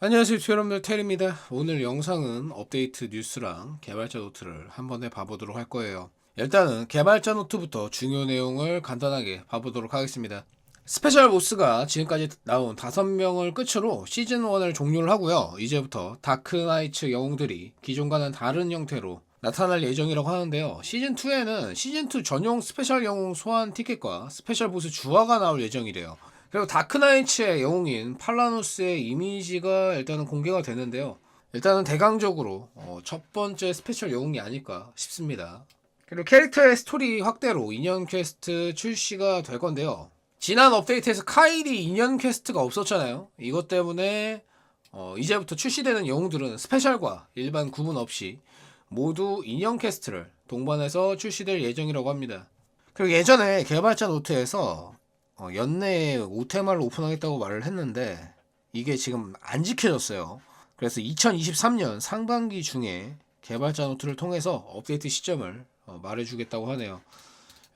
안녕하세요 여러분들. 테리입니다. 오늘 영상은 업데이트 뉴스랑 개발자 노트를 한 번에 봐보도록 할 거예요. 일단은 개발자 노트부터 중요 내용을 간단하게 봐보도록 하겠습니다. 스페셜 보스가 지금까지 나온 5명을 끝으로 시즌1을 종료를 하고요. 이제부터 다크나이츠 영웅들이 기존과는 다른 형태로 나타날 예정이라고 하는데요. 시즌2에는 시즌2 전용 스페셜 영웅 소환 티켓과 스페셜 보스 주화가 나올 예정이래요 그리고 다크나이츠의 영웅인 팔라누스의 이미지가 일단은 공개가 되는데요. 일단은 대강적으로 어, 첫 번째 스페셜 영웅이 아닐까 싶습니다. 그리고 캐릭터의 스토리 확대로 인연 퀘스트 출시가 될 건데요. 지난 업데이트에서 카일이 인연 퀘스트가 없었잖아요. 이것 때문에 어, 이제부터 출시되는 영웅들은 스페셜과 일반 구분 없이 모두 인연 퀘스트를 동반해서 출시될 예정이라고 합니다. 그리고 예전에 개발자 노트에서 어, 연내에 오테마를 오픈하겠다고 말을 했는데 이게 지금 안 지켜졌어요. 그래서 2023년 상반기 중에 개발자 노트를 통해서 업데이트 시점을 어, 말해주겠다고 하네요.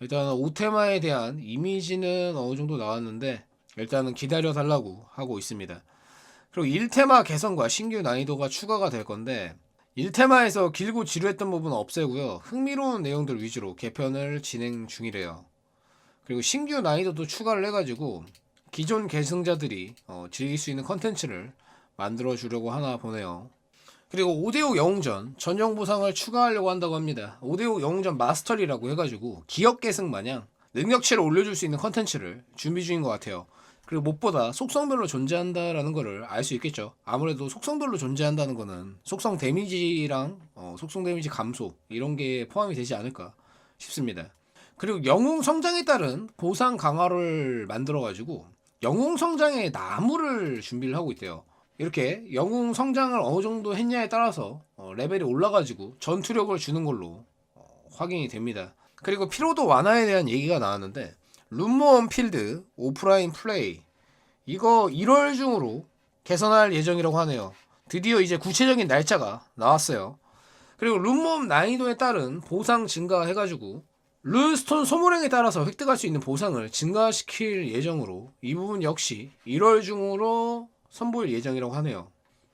일단 오테마에 대한 이미지는 어느 정도 나왔는데 일단은 기다려 달라고 하고 있습니다. 그리고 1테마 개선과 신규 난이도가 추가가 될 건데 1테마에서 길고 지루했던 부분은 없애고요. 흥미로운 내용들 위주로 개편을 진행 중이래요. 그리고 신규 난이도도 추가를 해가지고 기존 계승자들이 어, 즐길 수 있는 컨텐츠를 만들어 주려고 하나 보네요. 그리고 5대5 영웅전 전용 보상을 추가하려고 한다고 합니다. 5대5 영웅전 마스터리라고 해가지고 기억 계승 마냥 능력치를 올려줄 수 있는 컨텐츠를 준비 중인 것 같아요. 그리고 무엇보다 속성별로 존재한다라는 거를 알수 있겠죠. 아무래도 속성별로 존재한다는 거는 속성 데미지랑 어, 속성 데미지 감소 이런 게 포함이 되지 않을까 싶습니다. 그리고 영웅 성장에 따른 보상 강화를 만들어 가지고 영웅 성장의 나무를 준비를 하고 있대요. 이렇게 영웅 성장을 어느 정도 했냐에 따라서 어, 레벨이 올라가지고 전투력을 주는 걸로 어, 확인이 됩니다. 그리고 피로도 완화에 대한 얘기가 나왔는데 룸모원 필드 오프라인 플레이 이거 1월 중으로 개선할 예정이라고 하네요. 드디어 이제 구체적인 날짜가 나왔어요. 그리고 룸모험 난이도에 따른 보상 증가 해가지고 룬스톤 소모량에 따라서 획득할 수 있는 보상을 증가시킬 예정으로 이 부분 역시 1월 중으로 선보일 예정이라고 하네요.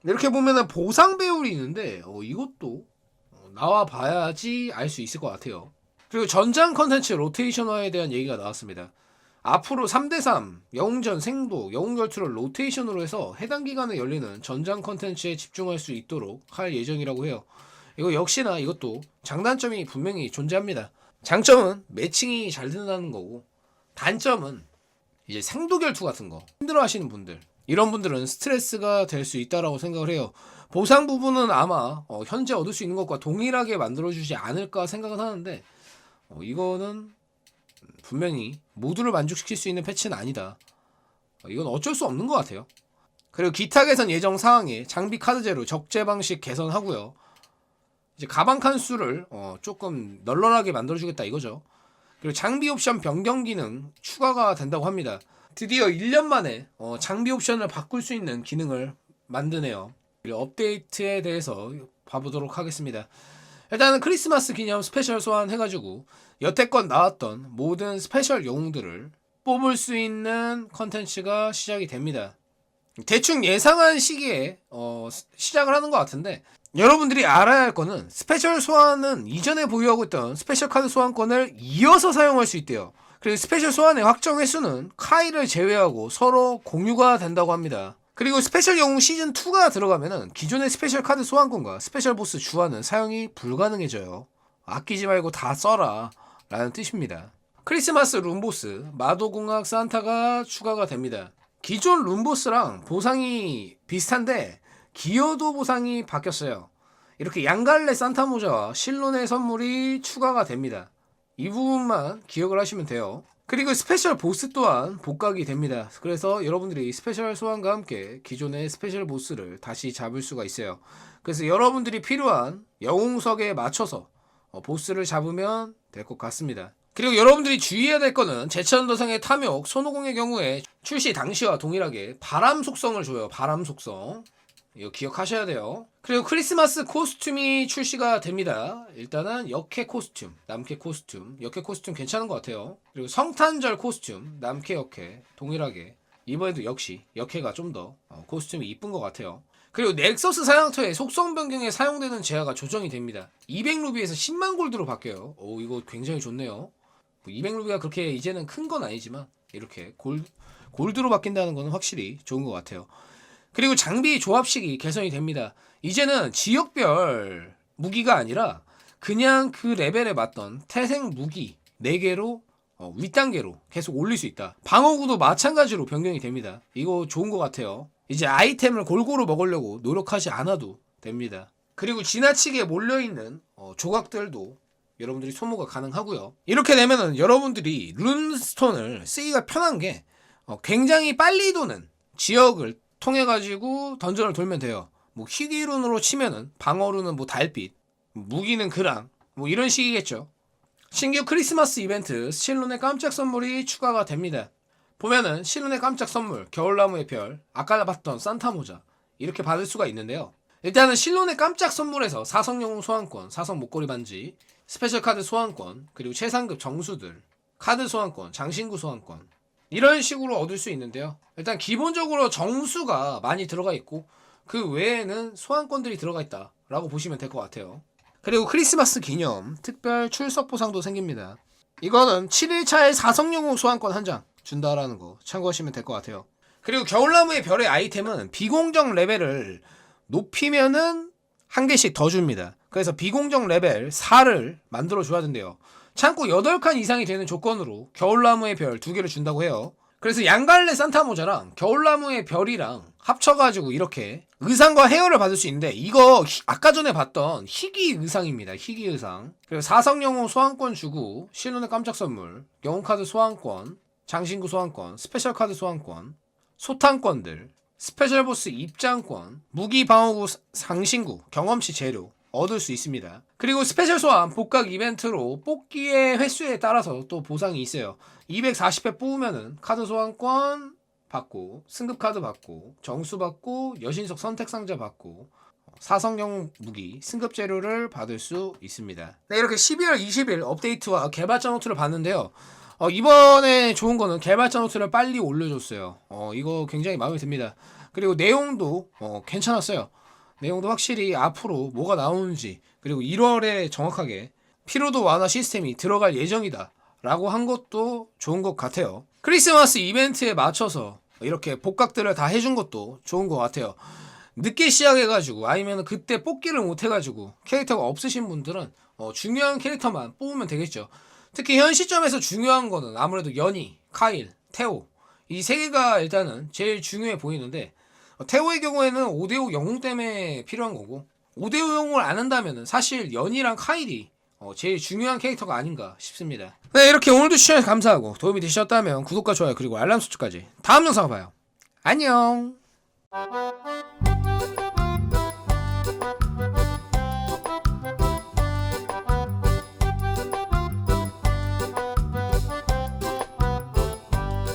이렇게 보면은 보상 배율이 있는데 어, 이것도 어, 나와 봐야지 알 수 있을 것 같아요. 그리고 전장 컨텐츠 로테이션화에 대한 얘기가 나왔습니다. 앞으로 3대3 영웅전 생도 영웅 결투를 로테이션으로 해서 해당 기간에 열리는 전장 컨텐츠에 집중할 수 있도록 할 예정이라고 해요. 이거 역시나 이것도 장단점이 분명히 존재합니다. 장점은 매칭이 잘 된다는 거고 단점은 이제 생도 결투 같은 거 힘들어 하시는 분들 이런 분들은 스트레스가 될 수 있다라고 생각을 해요. 보상 부분은 아마 어, 현재 얻을 수 있는 것과 동일하게 만들어주지 않을까 생각은 하는데 어, 이거는 분명히 모두를 만족시킬 수 있는 패치는 아니다. 어, 이건 어쩔 수 없는 것 같아요. 그리고 기타 개선 예정 사항에 장비 카드 제로 적재 방식 개선하고요. 이제 가방 칸수를 어, 조금 널널하게 만들어주겠다 이거죠. 그리고 장비 옵션 변경 기능 추가가 된다고 합니다. 드디어 1년 만에 어, 장비 옵션을 바꿀 수 있는 기능을 만드네요. 업데이트에 대해서 봐보도록 하겠습니다. 일단은 크리스마스 기념 스페셜 소환 해가지고 여태껏 나왔던 모든 스페셜 영웅들을 뽑을 수 있는 컨텐츠가 시작이 됩니다. 대충 예상한 시기에 어, 시작을 하는 것 같은데 여러분들이 알아야 할 거는 스페셜 소환은 이전에 보유하고 있던 스페셜 카드 소환권을 이어서 사용할 수 있대요. 그리고 스페셜 소환의 확정 횟수는 카이를 제외하고 서로 공유가 된다고 합니다. 그리고 스페셜 영웅 시즌 2가 들어가면은 기존의 스페셜 카드 소환권과 스페셜 보스 주화는 사용이 불가능해져요. 아끼지 말고 다 써라 라는 뜻입니다. 크리스마스 룸보스 마도공학 산타가 추가가 됩니다. 기존 룸보스랑 보상이 비슷한데 기여도 보상이 바뀌었어요. 이렇게 양갈래 산타 모자와 실론의 선물이 추가가 됩니다. 이 부분만 기억을 하시면 돼요. 그리고 스페셜 보스 또한 복각이 됩니다. 그래서 여러분들이 스페셜 소환과 함께 기존의 스페셜 보스를 다시 잡을 수가 있어요. 그래서 여러분들이 필요한 영웅석에 맞춰서 어, 보스를 잡으면 될 것 같습니다. 그리고 여러분들이 주의해야 될 거는 제천도상의 탐욕 손오공의 경우에 출시 당시와 동일하게 바람 속성을 줘요. 바람 속성. 이거 기억하셔야 돼요. 그리고 크리스마스 코스튬이 출시가 됩니다. 일단은 역해 코스튬, 남캐 코스튬, 역해 코스튬 괜찮은 것 같아요. 그리고 성탄절 코스튬, 남캐 역해 동일하게 이번에도 역시 역해가 좀 더 코스튬이 이쁜 것 같아요. 그리고 넥서스 사양터의 속성 변경에 사용되는 제화가 조정이 됩니다. 200루비에서 10만 골드로 바뀌어요. 오 이거 굉장히 좋네요. 200루비가 그렇게 이제는 큰 건 아니지만 이렇게 골, 골드로 바뀐다는 건 확실히 좋은 것 같아요. 그리고 장비 조합식이 개선이 됩니다. 이제는 지역별 무기가 아니라 그냥 그 레벨에 맞던 태생 무기 4개로 어, 윗단계로 계속 올릴 수 있다. 방어구도 마찬가지로 변경이 됩니다. 이거 좋은 것 같아요. 이제 아이템을 골고루 먹으려고 노력하지 않아도 됩니다. 그리고 지나치게 몰려있는 어, 조각들도 여러분들이 소모가 가능하고요. 이렇게 되면은 여러분들이 룬스톤을 쓰기가 편한 게 어, 굉장히 빨리 도는 지역을 통해 가지고 던전을 돌면 돼요. 뭐 희귀룬으로 치면은 방어룬은 뭐 달빛, 무기는 그랑 뭐 이런 식이겠죠. 신규 크리스마스 이벤트 실론의 깜짝 선물이 추가가 됩니다. 보면은 실론의 깜짝 선물 겨울나무의 별 아까 봤던 산타 모자 이렇게 받을 수가 있는데요. 일단은 실론의 깜짝 선물에서 사성 영웅 소환권, 사성 목걸이 반지, 스페셜 카드 소환권, 그리고 최상급 정수들, 카드 소환권, 장신구 소환권 이런 식으로 얻을 수 있는데요. 일단 기본적으로 정수가 많이 들어가 있고 그 외에는 소환권들이 들어가 있다라고 보시면 될 것 같아요. 그리고 크리스마스 기념 특별 출석 보상도 생깁니다. 이거는 7일차에 사성영웅 소환권 한 장 준다라는 거 참고하시면 될 것 같아요. 그리고 겨울나무의 별의 아이템은 비공정 레벨을 높이면은 한 개씩 더 줍니다. 그래서 비공정 레벨 4를 만들어 줘야 된대요. 창고 8칸 이상이 되는 조건으로 겨울나무의 별 두 개를 준다고 해요. 그래서 양갈래 산타 모자랑 겨울나무의 별이랑 합쳐가지고 이렇게 의상과 헤어를 받을 수 있는데 이거 희- 아까 전에 봤던 희귀 의상입니다. 희귀 의상. 그리고 사성 영웅 소환권 주고 신혼의 깜짝 선물, 영웅 카드 소환권, 장신구 소환권, 스페셜 카드 소환권, 소탕권들, 스페셜 보스 입장권, 무기 방어구 사- 상신구, 경험치 재료 얻을 수 있습니다. 그리고 스페셜 소환 복각 이벤트로 뽑기의 횟수에 따라서 또 보상이 있어요. 240회 뽑으면은 카드 소환권 받고 승급 카드 받고 정수 받고 여신석 선택 상자 받고 사성용 무기 승급 재료를 받을 수 있습니다. 네, 이렇게 12월 20일 업데이트와 개발자 노트를 봤는데요. 어, 이번에 좋은 거는 개발자 노트를 빨리 올려줬어요. 어, 이거 굉장히 마음에 듭니다. 그리고 내용도 어, 괜찮았어요. 내용도 확실히 앞으로 뭐가 나오는지 그리고 1월에 정확하게 피로도 완화 시스템이 들어갈 예정이다 라고 한 것도 좋은 것 같아요. 크리스마스 이벤트에 맞춰서 이렇게 복각들을 다 해준 것도 좋은 것 같아요. 늦게 시작해가지고 아니면 그때 뽑기를 못해가지고 캐릭터가 없으신 분들은 어, 중요한 캐릭터만 뽑으면 되겠죠. 특히 현 시점에서 중요한 거는 아무래도 연희, 카일, 테오 이 세 개가 일단은 제일 중요해 보이는데 어, 태호의 경우에는 5대5 영웅 때문에 필요한 거고 5대5 영웅을 안 한다면 사실 연이랑 카일이 어, 제일 중요한 캐릭터가 아닌가 싶습니다. 네 이렇게 오늘도 시청해 감사하고 도움이 되셨다면 구독과 좋아요 그리고 알람 설정까지 다음 영상 봐요. 안녕.